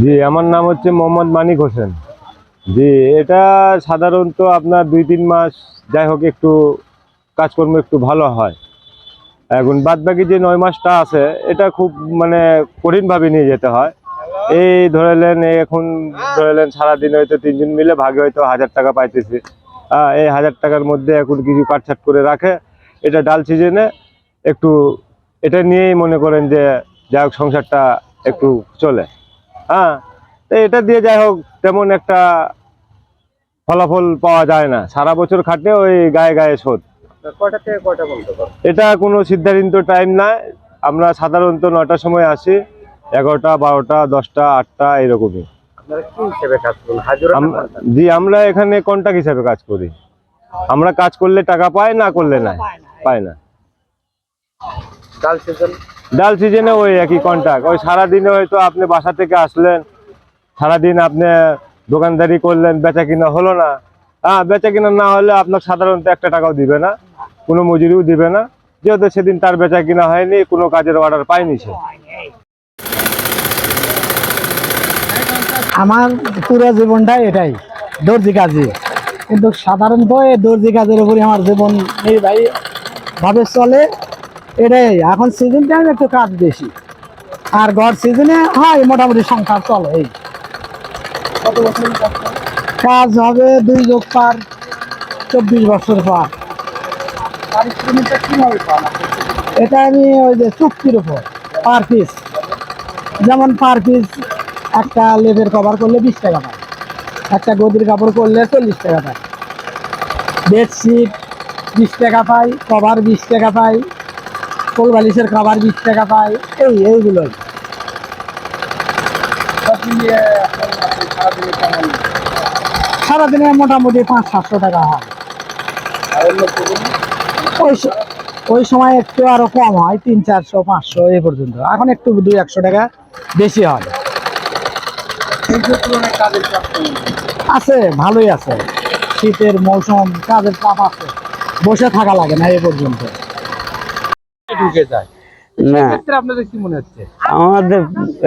জি, আমার নাম হচ্ছে মোহাম্মদ মানিক হোসেন। জি, এটা সাধারণত আপনার দুই তিন মাস যাই হোক একটু কাজকর্ম একটু ভালো হয়। এখন বাদ বাকি যে নয় মাসটা আছে, এটা খুব মানে কঠিনভাবে নিয়ে যেতে হয়। এই ধরেলেন, এখন ধরেলেন সারাদিন হয়তো তিনজন মিলে ভাগে হয়তো হাজার টাকা পাইতেছি। এই হাজার টাকার মধ্যে এখন কিছু কাটছাট করে রাখে। এটা ডাল সিজনে একটু এটা নিয়েই মনে করেন যে যাই হোক সংসারটা একটু চলে। হ্যাঁ তো এটা দিয়ে যাই হোক তেমন একটা ফলাফল পাওয়া যায় না। সারা বছর খাটে ওই গায়ে গায়ে শোধ। কয়টা থেকে কয়টা বলতে পারো এটা কোনো সিদ্ধান্ত টাইম নাই। আমরা সাধারণত নটার সময় আসি এগারোটা বারোটা দশটা আটটা এরকমই। না কন্ট্রাক্ট? জি আমরা এখানে কন্টাক্ট হিসাবে কাজ করি। আমরা কাজ করলে টাকা পাই না করলে নাই পাই না। ডাল সিজন? ডাল সিজনে ওই একই কন্টাক্ট ওই সারাদিনে হয়তো আপনি বাসা থেকে আসলেন সারাদিন আপনি দোকানদারি করলেন বেচা কিনা হলো না। হ্যাঁ বেচা কিনা না হলে আপনার সাধারণত একটা টাকাও দিবে না কোনো মজুরিও দিবে না। যেহেতু সেদিন তার বেচা কিনা হয়নি কোনো কাজের অর্ডার পায়নি সে। আমার পুরো জীবনটা এটাই দর্জি কাজে কিন্তু সাধারণত এই দর্জি কাজের উপরে আমার জীবন নির্বাহী ভাবে চলে এটাই। এখন সিজন টাইম একটু কাজ বেশি। আর গড় সিজনে হয় মোটামুটি সংসার চলে এই। কাজ হবে দুই যোগ পার চব্বিশ বছর পর। এটা আমি ওই যে চুক্তির উপর পার পিস যেমন পার পিস একটা লেবের কভার করলে বিশ টাকা পায়। একটা গদির কাপড় করলে চল্লিশ টাকা পায়। বেডশিট বিশ টাকা পাই কভার বিশ টাকা পাই কোল বালিশের কভার বিশ টাকা পাই এই, এইগুলোই। সারাদিনে মোটামুটি পাঁচ, সাতশো টাকা হয়। ওই ওই সময় একটু আরও কম হয়, তিন, চারশো, পাঁচশো, এই পর্যন্ত। এখন একটু দুই একশো টাকা বেশি হয়। তুলনায় কাজের চাপ আছে ভালোই আছে। শীতের মৌসুম কাজের চাপ আছে। বসে থাকা লাগে না এ পর্যন্ত। ঢুকে যায়। না। আপনাদের কি মনে হচ্ছে? আমাদের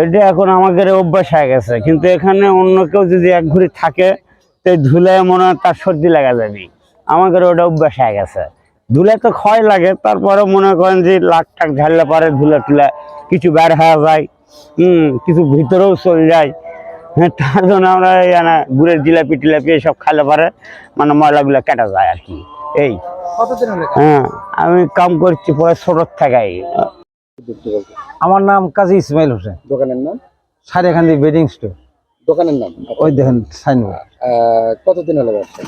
এটা এখন আমাদের অভ্যাস হয়ে গেছে। কিন্তু এখানে অন্য কেউ যদি এক ঘুরি থাকে তো এই ধুলায় মনে হয় তার সর্দি লাগা যাবে আমাদের ওটা অভ্যাস হয়ে গেছে। ধুলে তো ক্ষয় লাগে তারপরে মনে করেন যে লাখ টাক ঝাড়লে পারে ধুলা টুলা কিছু বের হয়ে যায় হুম কিছু ভিতরেও চলে যায়। তার জন্য আমরা গুড়ের জিলাপি টিলাপি এসব খাইলে পারে মানে ময়লাগুলো কেটে যায় আর কি। এই। কতদিন হ্যাঁ আমি কাম করছি পরে ছোটোর থেকেই। আমার নাম কাজী ইসমাইল হোসেন। দোকানের নাম? Sariakandi bedding store. দোকানের নাম? ওই দেখেন সাইনবোর্ড। কতদিন হলো ব্যবসা?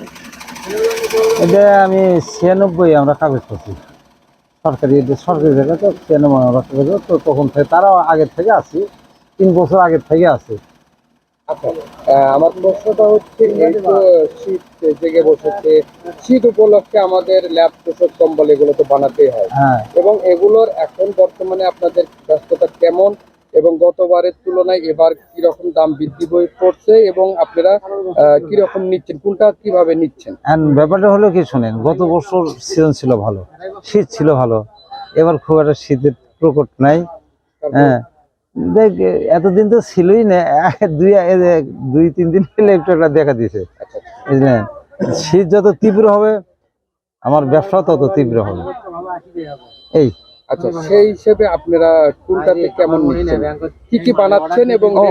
এটা আমি ছিয়ানব্বই আমরা কাগজ করছি। সরকারি সরকারি জায়গা তো ছিয়ানব্বই আমরা কাগজ তো তখন থেকে তারাও আগের থেকে আছি। তিন বছর আগের থেকে আছে। আচ্ছা আমার প্রশ্নটা হচ্ছে এই তো শীত জেগে বসেছে শীত উপলক্ষে আমাদের ল্যাব তোষক কম্বল এগুলো তো বানাতেই হয়। হ্যাঁ। এবং এগুলোর এখন বর্তমানে আপনাদের ব্যস্ততা কেমন? এবং গতবারের তুলনায় এবার কীরকম দাম বৃদ্ধি পড়ছে? এবং আপনারা কীরকম নিচ্ছেন? কোনটা কীভাবে নিচ্ছেন? ব্যাপারটা হলো কি শোনেন গত বছর সিজন ছিল ভালো শীত ছিল ভালো এবার খুব একটা শীতের প্রকট নাই। হ্যাঁ দেখ এতদিন তো ছিলই না দুই দুই তিন দিন হলে একটু একটা দেখা দিয়েছে বুঝলেন শীত যত তীব্র হবে আমার ব্যবসা তত তীব্র হবে। এই। আচ্ছা সেই হিসেবে আপনারা কোনটাতে কেমন নিচ্ছেন? কি কি বানাচ্ছেন এবং ও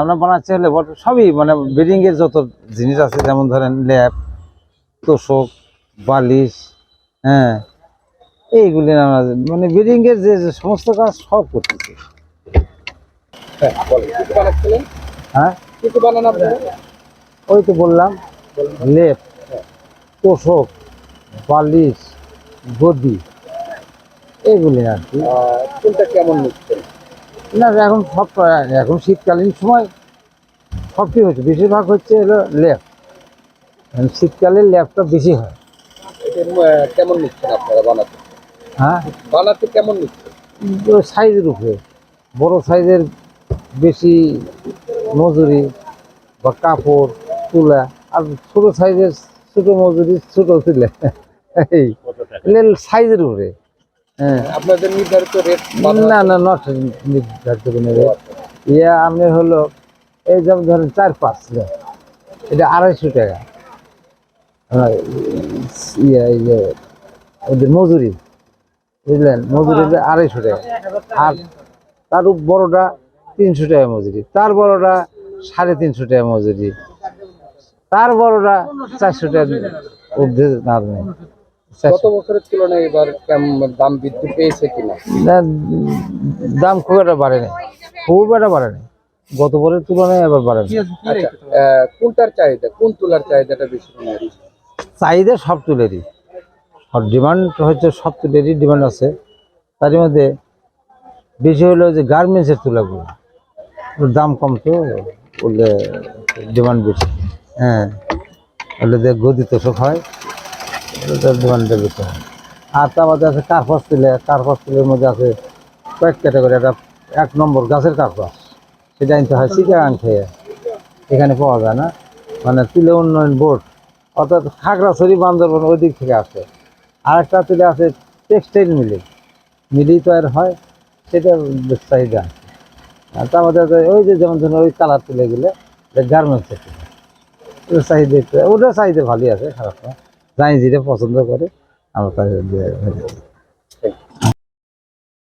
আমরা বানাচ্ছি হলে সবই মানে বেডিং এর যত জিনিস আছে যেমন ধরেন ল্যাপ তোষক বালিশ হ্যাঁ এইগুলি আমরা মানে বেডিং এর যে যে সমস্ত কাজ সব করতেছি। হ্যাঁ, বানান ওই তো বললাম লেপ তোষক বালিশ গদি এগুলি আর কি। কোনটা কেমন নিচ্ছেন না এখন সব এখন শীতকালীন সময় সবটি হচ্ছে বেশিরভাগ হচ্ছে হলো ল্যাপ শীতকালে ল্যাপটা বেশি হয়। কেমন নিচ্ছেন আপনারা বানাতে হ্যাঁ? বানাতে কেমন নিচ্ছেন সাইজের উপরে বড় সাইজের বেশি মজুরি বা কাপড় তুলা আর ছোট সাইজের ছোট মজুরি ছোট তুলে। এই সাইজের উপরে। হ্যাঁ। আপনাদের নির্ধারিত রেট না না নট নির্ধারিত কোনো rate। ইয়ে আমি হলো এই যেমন ধরেন চার পাঁচ এটা আড়াইশো টাকা। আর ইয়ে ইয়ে ওদের মজুরি। বুঝলেন? মজুরি হলো আড়াইশো টাকা। আর তার উপ- বড়টা তিনশো টাকা মজুরি। তার বড়টা সাড়ে তিনশো টাকা মজুরি। তার বড়টা চারশো টাকা ঊর্ধ্বে না নেই গত বছরের তুলনায় এবার দাম বৃদ্ধি পেয়েছে কিনা? দাম খুব একটা বাড়েনি। খুব একটা বাড়েনি। গত বছরের তুলনায় এবার বাড়েনি। আচ্ছা আহ, কোনটার চাহিদা? কোন তুলার চাহিদাটা বেশি চাহিদা সব তুলেরই। ডিমান্ড হচ্ছে সব তুলেরই ডিমান্ড আছে। তার মধ্যে বেশি হলো যে গার্মেন্টসের তুলাগুলো। দাম কম তো, বললে ডিমান্ড বেশি। হ্যাঁ বললে যে গদি তোষক হয় ডিমান্ডটা বেশি হয়। আর তার মধ্যে আছে কার্পাস তুলে কার্পাস তুলের মধ্যে আছে কয়েক ক্যাটাগরি একটা এক নম্বর গাছের কার্পাস, সেটা আনতে হয় চিটাগাং থেকে এখানে পাওয়া যায় না। মানে তুলে উন্নয়ন বোর্ড, অর্থাৎ খাগড়াছড়ি, বান্দরবন ওই দিক থেকে আসে। আর একটা তুলে আছে টেক্সটাইল মিলে মিলেই তৈরি হয় সেটা চাহিদা আর আছে ওই যে যেমন ধরুন ওই কালার তুলে গেলে গার্মেন্টস ওটা চাহিদা ওটা চাহিদা ভালোই আছে, খারাপ না। যাই যেটা পছন্দ করে, আমরা তাই দিয়ে